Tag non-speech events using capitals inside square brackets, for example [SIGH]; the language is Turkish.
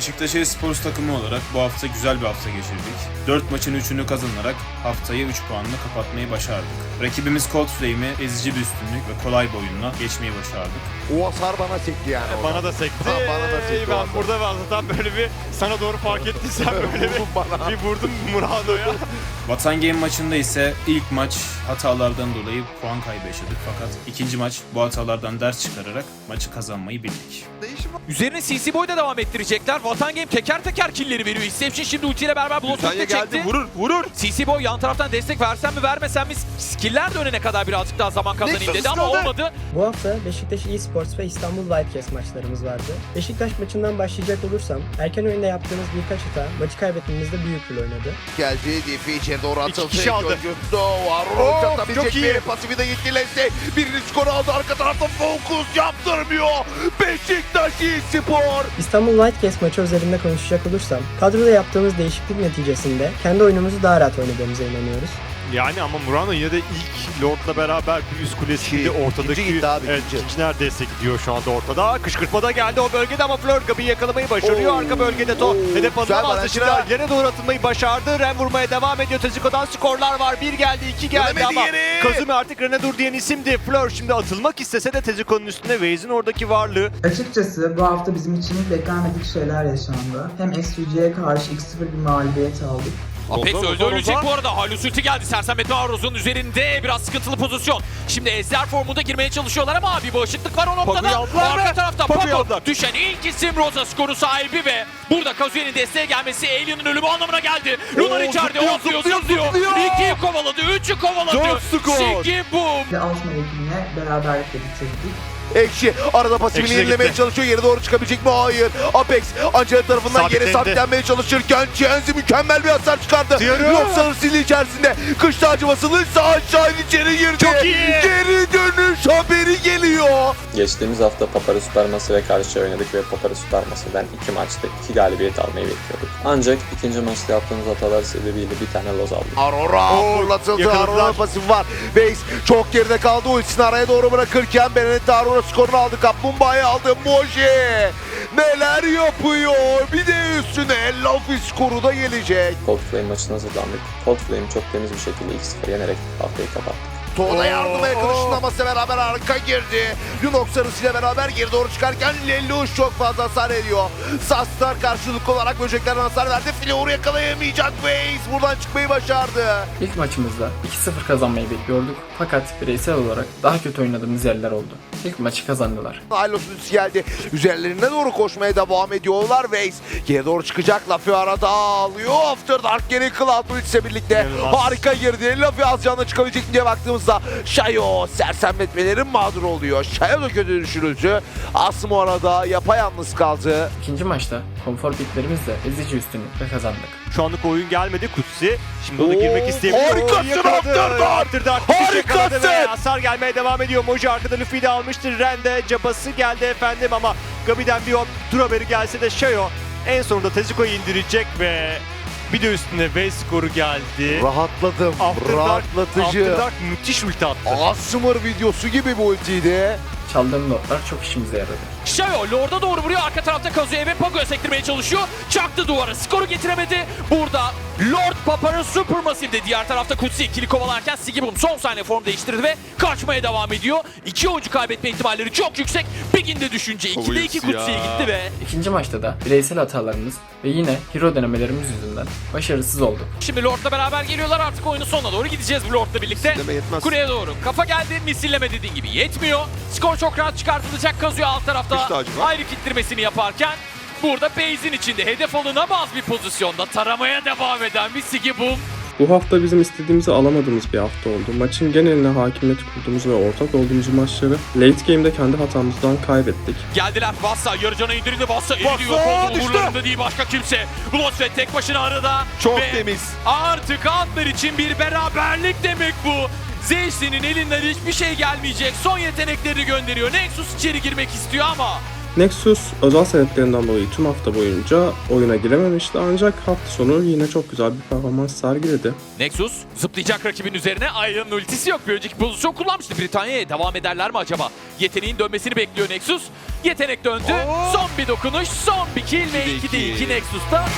Beşiktaş Esports takımı olarak bu hafta güzel bir hafta geçirdik. 4 maçın 3'ünü kazanarak haftayı 3 puanla kapatmayı başardık. Rakibimiz Cold Flame'i ezici bir üstünlük ve kolay bir oyunla geçmeyi başardık. O hasar bana sekti yani. orada. Bana da sekti. Ha, bana da sekti Ben burada ben zaten böyle bir sana doğru fark ettiysen [LAUGHS] böyle bir, bir vurdum Murado'ya. Vatan Game maçında ise ilk maç hatalardan dolayı puan kaybı yaşadık fakat ikinci maç bu hatalardan ders çıkararak maçı kazanmayı bildik. Üzerine CC Boy da devam ettirecekler. Vatan Game teker teker killleri veriyor. Inception şimdi ultiyle beraber Bloodshot'ı Tanya çekti. geldi vurur vurur. CC Boy yan taraftan destek versem mi vermesem mi skiller dönene kadar birazcık daha zaman kazanayım dedi ama olmadı. Bu hafta Beşiktaş eSports ve İstanbul Wildcats maçlarımız vardı. Beşiktaş maçından başlayacak olursam erken oyunda yaptığımız birkaç hata maçı kaybetmemizde büyük rol oynadı. Geldi DP içeri doğru atıldı. kişi aldı. Gördü. Var. Çatabilecek çok iyi. Pasifi de gitti Leste. Birini skor aldı. Arka tarafta fokus yaptırmıyor. Beşiktaş eSpor. İstanbul Wildcats maçı özelinde konuşacak olursam kadroda yaptığımız değişiklik neticesinde kendi oyunumuzu daha rahat oynadığımıza inanıyoruz. Yani ama Murano yine de ilk Lord'la beraber bir üst kulesinde İki. ortadaki İkinci gitti abi, evet, ikinci. ikinci neredeyse gidiyor şu anda ortada. Kışkırtma da geldi o bölgede ama Fleur Gabi'yi yakalamayı başarıyor. Oo. Arka bölgede to Oo. hedef. Şimdi barajlar. yere doğru atılmayı başardı. Ren vurmaya devam ediyor. Teziko'dan skorlar var. Bir geldi, iki geldi Dönemedi ama yeri. Kazumi artık Renedur diyen isimdi. Fleur şimdi atılmak istese de Teziko'nun üstünde Waze'in oradaki varlığı Açıkçası bu hafta bizim için beklenmedik şeyler yaşandı. Hem SUG'ye karşı 2-0 bir mağlubiyet aldık. Apex öldü ölecek bu arada. Halus ulti geldi. Sersamet Aruz'un üzerinde biraz sıkıntılı pozisyon. Şimdi Ezder formunda girmeye çalışıyorlar ama bir bağışıklık var o noktada. Arka mı? Paku. aldılar. Düşen ilk isim Rosa skoru sahibi ve burada Kazuye'nin desteğe gelmesi Alien'ın ölümü anlamına geldi. Lunar içeride zıplıyor, zıplıyor, zıplıyor. İkiyi kovaladı, üçü kovaladı. Dört skor. Sigi boom. Ve Altman ekibine beraberlikle bitirdik. Ekşi arada pasifini yenilemeye çalışıyor. Yere doğru çıkabilecek mi? Hayır. Apex Angela tarafından yere Sabitlendi. sabitlenmeye çalışırken Cienzi mükemmel bir hasar çıkardı. Yoksa sili içerisinde kış tacı basılı sağ aşağı içeri girdi. Çok iyi. Geri dönüş haberi geliyor. Geçtiğimiz hafta Papara Supermassive'e karşı oynadık ve Papara Supermassive'den iki maçta iki galibiyet almayı bekliyorduk. Ancak ikinci maçta yaptığımız hatalar sebebiyle bir tane loz aldık. Aurora fırlatıldı. Aurora pasif var. Base çok geride kaldı. Ultisini araya doğru bırakırken Benedetta Aurora skorunu aldı. Kaplumbağa'yı aldı. Moji neler yapıyor. Bir de üstüne Luffy skoru da gelecek. Cold Flame maçına hazırlandık. Cold Flame çok temiz bir şekilde 2-0 yenerek haftayı kapattık. Tuğla Oo, yardıma oo. yakınışlamasıyla beraber arka girdi. Lunox sarısıyla beraber geri doğru çıkarken Lelouch çok fazla hasar ediyor. Sastar karşılıklı olarak böceklerden hasar verdi. Flower'ı yakalayamayacak Waze buradan çıkmayı başardı. İlk maçımızda 2-0 kazanmayı bekliyorduk fakat bireysel olarak daha kötü oynadığımız yerler oldu. İlk maçı kazandılar. Hylos ultisi geldi. Üzerlerine doğru koşmaya devam ediyorlar. Waze geri doğru çıkacak. Laffy arada alıyor. After Dark geri Cloud ultisiyle birlikte harika girdi. Laffy az canlı çıkabilecek diye baktığımızda Shayo sersemletmelerin mağduru oluyor. Shayo da kötü düşürüldü. Asım o arada yapayalnız kaldı. İkinci maçta konfor piklerimizle ezici üstünlükle kazandık. Şu anlık oyun gelmedi Kutsi. Şimdi o da Oo, girmek istemiyor. harikasın müthiş Harikasın! Hasar gelmeye devam ediyor. Moji arkada Luffy'yi de almıştır. Ren de cabası geldi efendim ama Gabi'den bir tur haberi gelse de Shayo en sonunda Teziko'yu indirecek ve bir de üstüne V skoru geldi. Rahatladım. Afterdark, Rahatlatıcı. Afterdark müthiş ulti attı. Asmır videosu gibi bu ultiydi. Çaldığım notlar çok işimize yaradı. Shayo Lord'a doğru vuruyor. Arka tarafta Kazuya ve Pago'ya sektirmeye çalışıyor. Çaktı duvara. Skoru getiremedi. Burada Lord Papara Supermassive'de diğer tarafta Kutsi ikili kovalarken Sigibum son saniye form değiştirdi ve kaçmaya devam ediyor. İki oyuncu kaybetme ihtimalleri çok yüksek. Big'inde düşünce 2'de 2 Kutsi'ye gitti ve İkinci maçta da bireysel hatalarımız ve yine hero denemelerimiz yüzünden başarısız olduk. şimdi Lord'la beraber geliyorlar. Artık oyunun sonuna doğru gideceğiz bu Lord'la birlikte. Kuleye doğru. Kafa geldi. Misilleme dediğin gibi yetmiyor. Skor çok rahat çıkartılacak. Kazuya alt tarafta Var. ayrı kittirmesini yaparken burada base'in içinde hedef alınamaz bir pozisyonda taramaya devam eden bir Sigibum. Bu hafta bizim istediğimizi alamadığımız bir hafta oldu. Maçın geneline hakimiyet kurduğumuz ve ortak olduğumuz maçları late game'de kendi hatamızdan kaybettik. Geldiler Vassa yarıcana indirildi Vassa eriyor Vassa oldu umurlarında değil başka kimse. Bloodfed tek başına arada. Çok Ve temiz. Artık Antler için bir beraberlik demek bu. Zeyşli'nin elinden hiçbir şey gelmeyecek. Son yeteneklerini gönderiyor. Nexus içeri girmek istiyor ama Nexus özel sebeplerinden dolayı tüm hafta boyunca oyuna girememişti ancak hafta sonu yine çok güzel bir performans sergiledi. Nexus zıplayacak rakibin üzerine. Iron'ın ultisi yok. Bir önceki pozisyon kullanmıştı. Britanya'ya devam ederler mi acaba? Yeteneğin dönmesini bekliyor Nexus. Yetenek döndü. Son bir dokunuş, son bir kill ve 2'de 2 Nexus'ta.